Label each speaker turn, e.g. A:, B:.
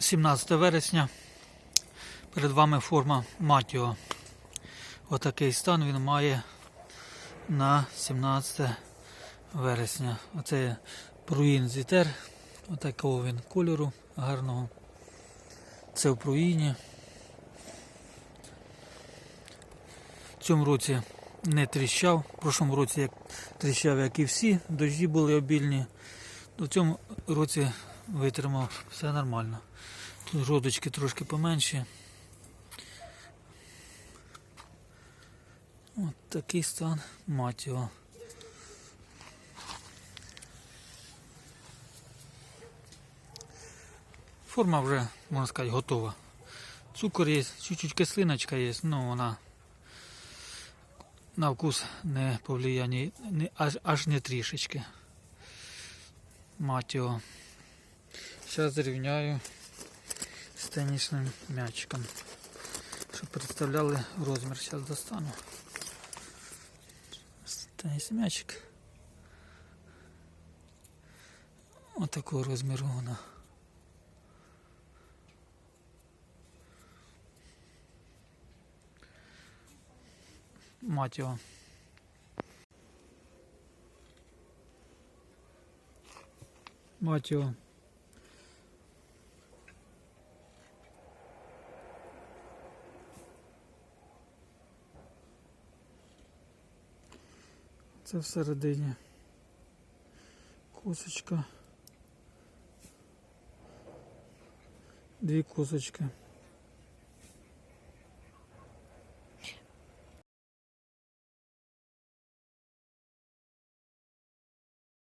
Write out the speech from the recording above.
A: 17 вересня. Перед вами форма Матіо. Отакий стан він має на 17 вересня. Оце пруїн зітер. Отакого він кольору гарного. Це в пруїні. В цьому році не тріщав. В прошлому році як тріщав, як і всі, дощі були обільні. В цьому році витримав все нормально. Тут жодочки трошки поменші. От такий стан мать його. Форма вже, можна сказати, готова. Цукор є, чуть-чуть кислиночка є, ну вона на вкус не повлияє аж, аж не трішечки. Мать його. Зараз зрівняю з тенісним м'ячиком. Щоб представляли розмір. Зараз достану. Тенісний м'ячик. Отакого розміру вона. Мать його. Мать його. Це всередині косочка. Дві косочки.